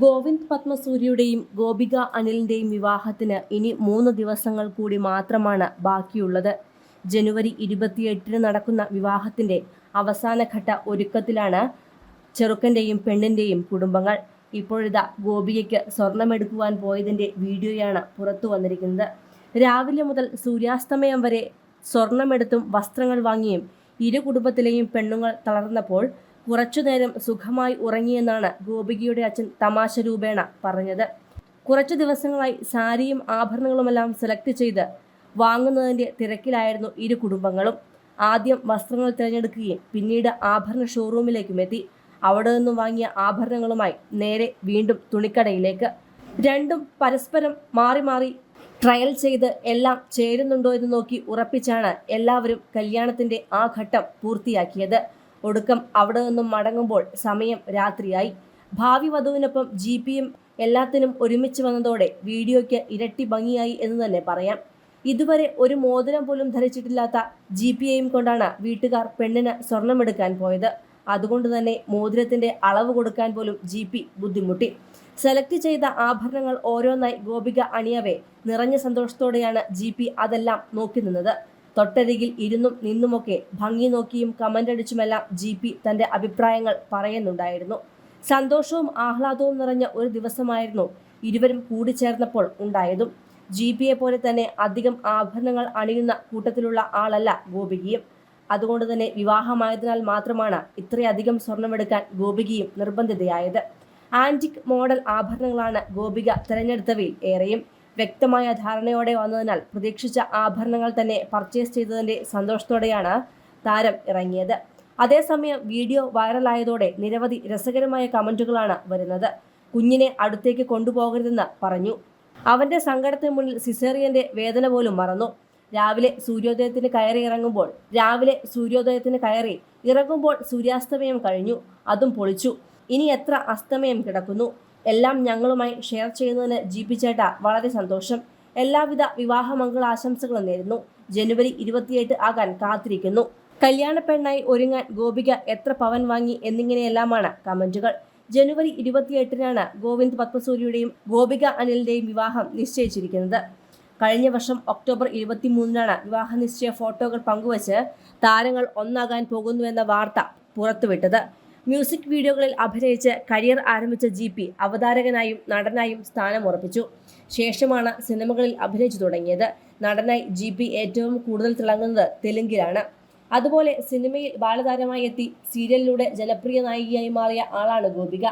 ഗോവിന്ദ് പത്മസൂര്യയുടെയും ഗോപിക അനിലിന്റെയും വിവാഹത്തിന് ഇനി മൂന്ന് ദിവസങ്ങൾ കൂടി മാത്രമാണ് ബാക്കിയുള്ളത്. ജനുവരി ഇരുപത്തിയെട്ടിന് നടക്കുന്ന വിവാഹത്തിന്റെ അവസാനഘട്ട ഒരുക്കത്തിലാണ് ചെറുക്കന്റെയും പെണ്ണിന്റെയും കുടുംബങ്ങൾ. ഇപ്പോഴിതാ ഗോപികയ്ക്ക് സ്വർണമെടുക്കുവാൻ പോയതിന്റെ വീഡിയോയാണ് പുറത്തു വന്നിരിക്കുന്നത്. രാവിലെ മുതൽ സൂര്യാസ്തമയം വരെ സ്വർണമെടുത്തും വസ്ത്രങ്ങൾ വാങ്ങിയും ഇരു കുടുംബത്തിലെയും പെണ്ണുങ്ങൾ തളർന്നപ്പോൾ കുറച്ചുനേരം സുഖമായി ഉറങ്ങിയെന്നാണ് ഗോപികയുടെ അച്ഛൻ തമാശ രൂപേണ പറഞ്ഞത്. കുറച്ചു ദിവസങ്ങളായി സാരിയും ആഭരണങ്ങളുമെല്ലാം സെലക്ട് ചെയ്ത് വാങ്ങുന്നതിന്റെ തിരക്കിലായിരുന്നു ഇരു കുടുംബങ്ങളും. ആദ്യം വസ്ത്രങ്ങൾ തിരഞ്ഞെടുക്കുകയും പിന്നീട് ആഭരണ ഷോറൂമിലേക്കും എത്തി. അവിടെ നിന്നും വാങ്ങിയ ആഭരണങ്ങളുമായി നേരെ വീണ്ടും തുണിക്കടയിലേക്ക്. രണ്ടും പരസ്പരം മാറി മാറി ട്രയൽ ചെയ്ത് എല്ലാം ചേരുന്നുണ്ടോ എന്ന് നോക്കി ഉറപ്പിച്ചാണ് എല്ലാവരും കല്യാണത്തിന്റെ ആ ഘട്ടം പൂർത്തിയാക്കിയത്. ഒടുക്കം അവിടെ നിന്നും മടങ്ങുമ്പോൾ സമയം രാത്രിയായി. ഭാവി വധുവിനൊപ്പം ജി പിയും എല്ലാത്തിനും ഒരുമിച്ച് വന്നതോടെ വീഡിയോയ്ക്ക് ഇരട്ടി ഭംഗിയായി എന്ന് തന്നെ പറയാം. ഇതുവരെ ഒരു മോതിരം പോലും ധരിച്ചിട്ടില്ലാത്ത ജി പിയെയും കൊണ്ടാണ് വീട്ടുകാർ പെണ്ണിന് സ്വർണമെടുക്കാൻ പോയത്. അതുകൊണ്ട് തന്നെ മോതിരത്തിന്റെ അളവ് കൊടുക്കാൻ പോലും ജി പി ബുദ്ധിമുട്ടി. സെലക്ട് ചെയ്ത ആഭരണങ്ങൾ ഓരോന്നായി ഗോപിക അണിയവേ നിറഞ്ഞ സന്തോഷത്തോടെയാണ് ജി പി അതെല്ലാം നോക്കി നിന്നത്. തൊട്ടരികിൽ ഇരുന്നും നിന്നുമൊക്കെ ഭംഗി നോക്കിയും കമന്റ് അടിച്ചുമെല്ലാം ജി പി തന്റെ അഭിപ്രായങ്ങൾ പറയുന്നുണ്ടായിരുന്നു. സന്തോഷവും ആഹ്ലാദവും നിറഞ്ഞ ഒരു ദിവസമായിരുന്നു ഇരുവരും കൂടിച്ചേർന്നപ്പോൾ ഉണ്ടായതും. ജി പിയെ പോലെ തന്നെ അധികം ആഭരണങ്ങൾ അണിയുന്ന കൂട്ടത്തിലുള്ള ആളല്ല ഗോപികയും. അതുകൊണ്ട് തന്നെ വിവാഹമായതിനാൽ മാത്രമാണ് ഇത്രയധികം സ്വർണമെടുക്കാൻ ഗോപികയും നിർബന്ധിതയായത്. ആന്റിക് മോഡൽ ആഭരണങ്ങളാണ് ഗോപിക തിരഞ്ഞെടുത്തവയിൽ ഏറെയും. വ്യക്തമായ ധാരണയോടെ വന്നതിനാൽ പ്രതീക്ഷിച്ച ആഭരണങ്ങൾ തന്നെ പർച്ചേസ് ചെയ്തതിന്റെ സന്തോഷത്തോടെയാണ് താരം ഇറങ്ങിയത്. അതേസമയം വീഡിയോ വൈറലായതോടെ നിരവധി രസകരമായ കമന്റുകളാണ് വരുന്നത്. കുഞ്ഞിനെ അടുത്തേക്ക് കൊണ്ടുപോകരുതെന്ന് പറഞ്ഞു. അവന്റെ സങ്കടത്തിന് മുന്നിൽ സിസേറിയന്റെ വേദന പോലും മറന്നു. രാവിലെ സൂര്യോദയത്തിന് കയറി ഇറങ്ങുമ്പോൾ രാവിലെ സൂര്യോദയത്തിന് കയറി ഇറങ്ങുമ്പോൾ സൂര്യാസ്തമയം കഴിഞ്ഞു അതും പൊളിച്ചു. ഇനി എത്ര അസ്തമയം കിടക്കുന്നു? എല്ലാം ഞങ്ങളുമായി ഷെയർ ചെയ്യുന്നതിന് ജി പി ചേട്ട വളരെ സന്തോഷം. എല്ലാവിധ വിവാഹ മംഗളാശംസകളും നേരുന്നു. ജനുവരി ഇരുപത്തിയെട്ട് ആകാൻ കാത്തിരിക്കുന്നു. കല്യാണ പെണ്ണായി ഒരുങ്ങാൻ ഗോപിക എത്ര പവൻ വാങ്ങി എന്നിങ്ങനെയെല്ലാമാണ് കമന്റുകൾ. ജനുവരി ഇരുപത്തിയെട്ടിനാണ് ഗോവിന്ദ് പത്മസൂര്യയുടെയും ഗോപിക അനിലിന്റെയും വിവാഹം നിശ്ചയിച്ചിരിക്കുന്നത്. കഴിഞ്ഞ വർഷം ഒക്ടോബർ ഇരുപത്തിമൂന്നിനാണ് വിവാഹ നിശ്ചയ ഫോട്ടോകൾ പങ്കുവച്ച് താരങ്ങൾ ഒന്നാകാൻ പോകുന്നുവെന്ന വാർത്ത പുറത്തുവിട്ടത്. മ്യൂസിക് വീഡിയോകളിൽ അഭിനയിച്ച് കരിയർ ആരംഭിച്ച ജി പി അവതാരകനായും നടനായും സ്ഥാനമുറപ്പിച്ചു ശേഷമാണ് സിനിമകളിൽ അഭിനയിച്ചു തുടങ്ങിയത്. നടനായി ജി പി ഏറ്റവും കൂടുതൽ തിളങ്ങുന്നത് തെലുങ്കിലാണ്. അതുപോലെ സിനിമയിൽ ബാലതാരമായി എത്തി സീരിയലിലൂടെ ജനപ്രിയ നായികയായി മാറിയ ആളാണ് ഗോപിക.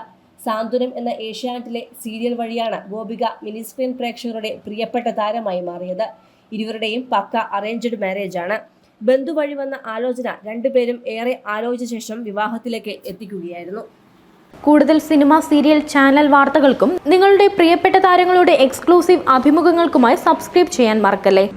സാന്ത്വനം എന്ന ഏഷ്യാനെറ്റിലെ സീരിയൽ വഴിയാണ് ഗോപിക മിനിസ്ക്രീൻ പ്രേക്ഷകരുടെ പ്രിയപ്പെട്ട താരമായി മാറിയത്. ഇരുവരുടെയും പക്ക അറേഞ്ച്ഡ് മാരേജ് ആണ്. ബന്ധു വഴി വന്ന ആലോചന രണ്ടുപേരും ഏറെ ആലോചിച്ച ശേഷം വിവാഹത്തിലേക്ക് എത്തിക്കുകയായിരുന്നു. കൂടുതൽ സിനിമ സീരിയൽ ചാനൽ വാർത്തകൾക്കും നിങ്ങളുടെ പ്രിയപ്പെട്ട താരങ്ങളുടെ എക്സ്ക്ലൂസീവ് അഭിമുഖങ്ങൾക്കുമായി സബ്സ്ക്രൈബ് ചെയ്യാൻ മറക്കല്ലേ?